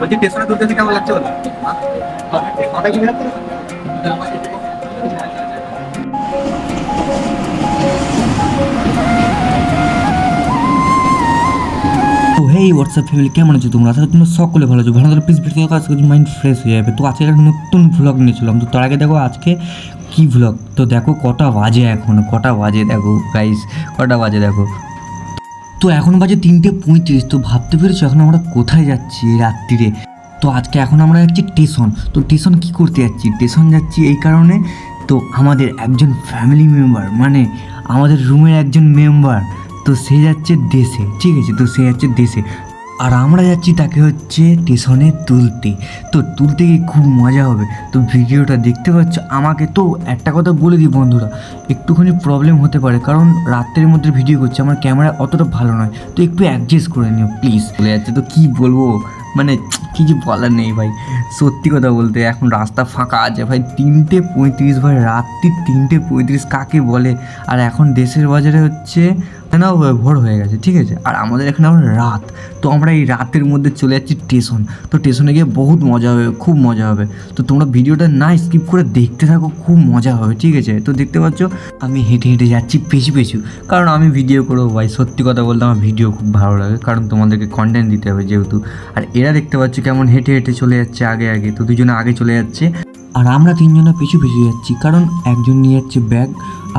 বলছি তুলতে এসে কেমন লাগছে হোয়াটসঅ্যাপ ফ্যামিলি কেমন আছো তোমরা? আশা করি তোমরা সকলে ভালো আছো। ভালো প্লিজ ভিডিও দেখো আজকে মাইন্ড ফ্রেশ হয়ে যাবে। তো আজকে একটা নতুন ভ্লগ নিয়েছিলাম তো তার আগে দেখো আজকে কী ভ্লগ তো দেখো কটা বাজে এখন। কটা বাজে দেখো গাইস কটা বাজে দেখো? তো এখন বাজে তিনটে পঁয়ত্রিশ, তো ভাবতে পেরেছ এখন আমরা কোথায় যাচ্ছি এই রাত্রিরে? তো আজকে এখন আমরা যাচ্ছি স্টেশন তো স্টেশন কি করতে যাচ্ছি? স্টেশন যাচ্ছি এই কারণে, তো আমাদের একজন ফ্যামিলি মেম্বার মানে আমাদের রুমের একজন মেম্বার তো সে যাচ্ছে দেশে, ঠিক আছে? তো সে যাচ্ছে দেশে। আর আমরা যাচ্ছি তাকে হচ্ছে স্টেশনে তুলতে। তো তুলতে গিয়ে খুব মজা হবে। তো ভিডিওটা দেখতে পাচ্ছ, আমাকে তো একটা কথা বলে দিই বন্ধুরা, একটুখানি প্রবলেম হতে পারে। কারণ রাত্রের মধ্যে ভিডিও করছি, আমার ক্যামেরা অতটা ভালো নয়। তো একটু অ্যাডজাস্ট করে নিও প্লিজ চলে যাচ্ছে তো কী বলব? মানে কিছু বলার নেই ভাই। সত্যি কথা বলতে এখন রাস্তা ফাঁকা আছে ভাই। তিনটে পঁয়ত্রিশ ভাই, রাত্রি তিনটে পঁয়ত্রিশ কাকে বলে? আর এখন দেশের বাজারে হচ্ছে না, ভোর হয়ে গেছে, ঠিক আছে? আর আমাদের এখানে আবার রাত। তো আমরা এই রাতের মধ্যে চলে যাচ্ছি স্টেশন। তো স্টেশনে গিয়ে বহুত মজা হবে, খুব মজা হবে। তো তোমরা ভিডিওটা না স্কিপ করে দেখতে থাকো, খুব মজা হবে, ঠিক আছে? তো দেখতে পাচ্ছ, আমি হেঁটে হেঁটে যাচ্ছি পেছু পেছু। কারণ আমি ভিডিও করব ভাই। সত্যি কথা বলতে আমার ভিডিও খুব ভালো লাগে, কারণ তোমাদেরকে কন্টেন্ট দিতে হবে যেহেতু। আর এরা দেখতে পাচ্ছ কেমন হেঁটে হেঁটে চলে যাচ্ছে আগে আগে। তো দুজনে আগে চলে যাচ্ছে। আর আমরা তিনজনে পিছু পিছু যাচ্ছি, কারণ একজন নিয়ে যাচ্ছে ব্যাগ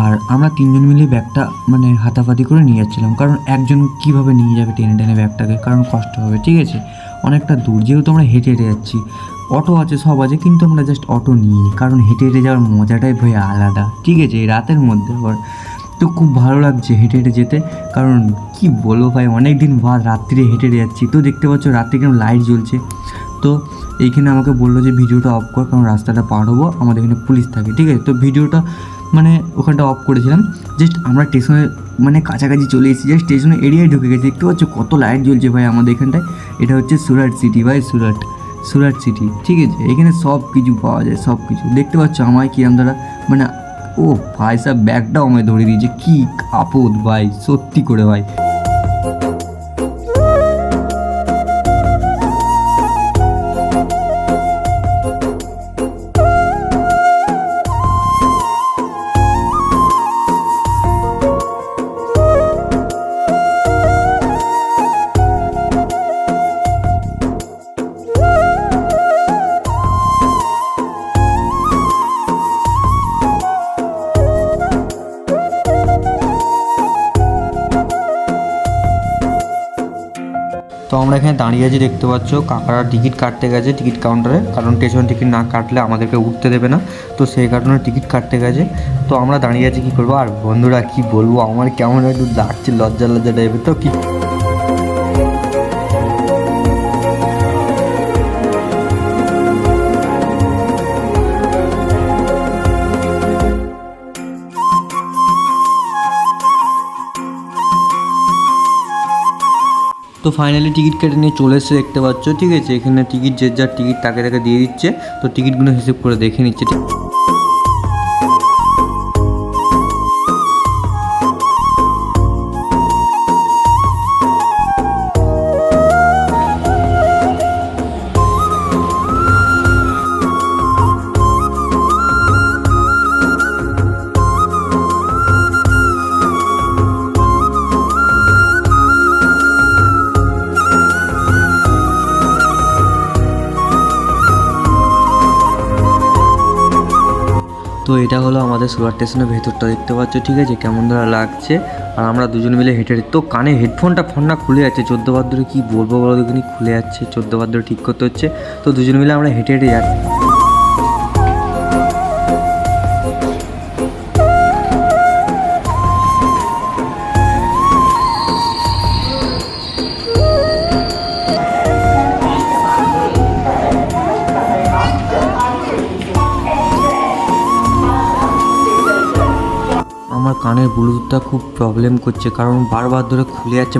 আর আমরা তিনজন মিলে ব্যাগটা মানে হাতাপাতি করে নিয়ে যাচ্ছিলাম। কারণ একজন কীভাবে নিয়ে যাবে টেনে টেনে ব্যাগটাকে? কারণ কষ্ট হবে, ঠিক আছে? অনেকটা দূর, যেহেতু আমরা হেঁটে হেঁটে যাচ্ছি। অটো আছে, সব আছে, কিন্তু আমরা জাস্ট অটো নিই কারণ হেঁটে হেঁটে যাওয়ার মজাটাই ভাই আলাদা, ঠিক আছে? রাতের মধ্যে আবার তো খুব ভালো লাগছে হেঁটে হেঁটে যেতে। কারণ কি বলব ভাই অনেক দিন বাদ রাত্রিরে হেঁটে হেঁটে যাচ্ছি। তো দেখতে পাচ্ছ রাত্রে কেন লাইট জ্বলছে। তো এইখানে আমাকে বলল যে ভিডিওটা অফ কর, কারণ রাস্তাটা পার হব, আমাদের এখানে পুলিশ থাকে, ঠিক আছে? তো ভিডিওটা মানে ওখানটা অফ করেছিলাম। জাস্ট আমরা স্টেশনে মানে কাছাকাছি চলে এসেছি জাস্ট স্টেশনের এরিয়ায় ঢুকে গেছি। দেখতে পাচ্ছ কত লাইট জ্বলছে ভাই আমাদের এখানটায়। এটা হচ্ছে সুরাট সিটি ভাই সুরাট সুরাট সিটি ঠিক আছে? এখানে সব কিছু পাওয়া যায় সব কিছু দেখতে পাচ্ছ আমায় কিরম দ্বারা মানে ও ভাই সাহেব ব্যাগটাও আমায় ধরে দিয়েছে। কী আপদ ভাই সত্যি করে ভাই। তো আমরা এখানে দাঁড়িয়ে আছি, দেখতে পাচ্ছ। কাকারা টিকিট কাটতে গেছে টিকিট কাউন্টারে কারণ স্টেশন টিকিট না কাটলে আমাদেরকে উঠতে দেবে না। তো সেই কারণে টিকিট কাটতে গেছে। তো আমরা দাঁড়িয়ে আছি কী করব? আর বন্ধুরা, কি বলব? আমার কেমন একটু লাগছে, লজ্জা লজ্জা টাইপের তো কি তো ফাইনালি টিকিট কেটে নিয়ে চলে এসে দেখতে পাচ্ছ, ঠিক আছে? এখানে টিকিট যে যার টিকিট তাকে তাকে দিয়ে দিচ্ছে। তো টিকিটগুলো হিসেব করে দেখে নিচ্ছে, ঠিক তো এটা হলো আমাদের সোলার স্টেশনের ভেতরটা, দেখতে পাচ্ছ? ঠিক আছে? কেমন ধরা লাগছে? আর আমরা দুজন মিলে হেঁটে তো কানে হেডফোনটা ফোনটা খুলে যাচ্ছে। চোদ্দ বার ধরে কী বলব বলো দেখিনি খুলে যাচ্ছে। চোদ্দ বার ধরে ঠিক করতে হচ্ছে। তো দুজন মিলে আমরা হেঁটে হেঁটে যাচ্ছি। আমার কানের ব্লুটুথটা খুব প্রবলেম করছে কারণ বারবার ধরে খুলে যাচ্ছে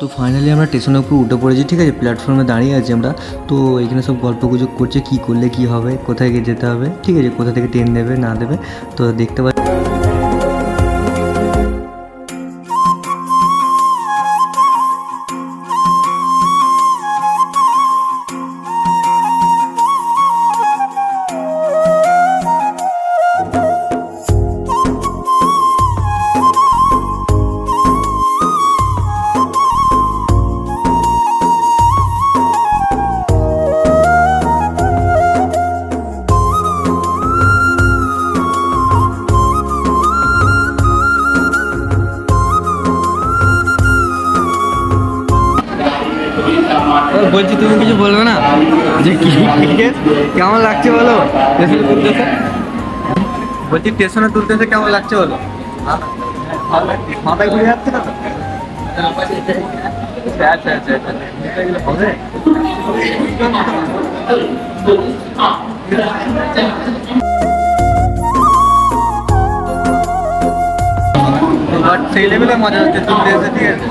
তো ফাইনালি আমরা স্টেশনের উপর উঠে পড়েছি, ঠিক আছে? প্ল্যাটফর্মে দাঁড়িয়ে আছি আমরা। তো এখানে সব গল্প গুজব করছে, কী করলে কী হবে, কোথায় গিয়ে যেতে হবে, ঠিক আছে? কোথা থেকে ট্রেন দেবে না দেবে? তো দেখতে পাচ্ছি বলছি, তুমি কিছু বলবে না? যে কি কেমন লাগছে বলো? বলছি, স্টেশনে তুলতেছে কেমন লাগছে বলো? মাথায় ঘুরে যাচ্ছে না আচ্ছা আচ্ছা আচ্ছা। বাট সেই লেভেলে মজা হচ্ছে তুলতে এসে ঠিক আছে?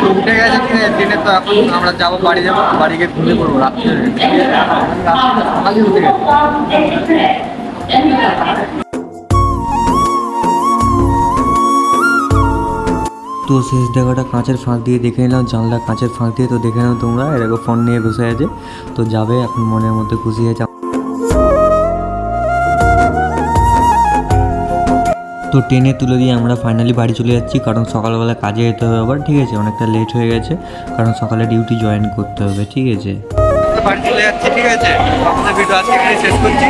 তো উঠে গেছে, ঠিক আছে তো এখন আমরা যাব, বাড়ি যাব, বাড়ি গিয়ে পড়ব, রাত্রে তো শেষ দেখাটা কাঁচের ফাঁক দিয়ে দেখে নিলাম, জানলা কাঁচের ফাঁক দিয়ে, তো দেখে নাও তোমরা এরকম ফোন নিয়ে বসে আছে, তো যাবে, এখন মনের মধ্যে খুশি আছে তো ট্রেনে তুলে দিয়ে আমরা ফাইনালি বাড়ি চলে যাচ্ছি। কারণ সকালবেলা কাজে যেতে হবে আবার, ঠিক আছে? অনেকটা লেট হয়ে গেছে। কারণ সকালে ডিউটি জয়েন করতে হবে, ঠিক আছে? বাড়ি চলে ঠিক আছে? শেষ করছি।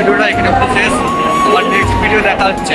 ভিডিওটা এখানে দেখা হচ্ছে।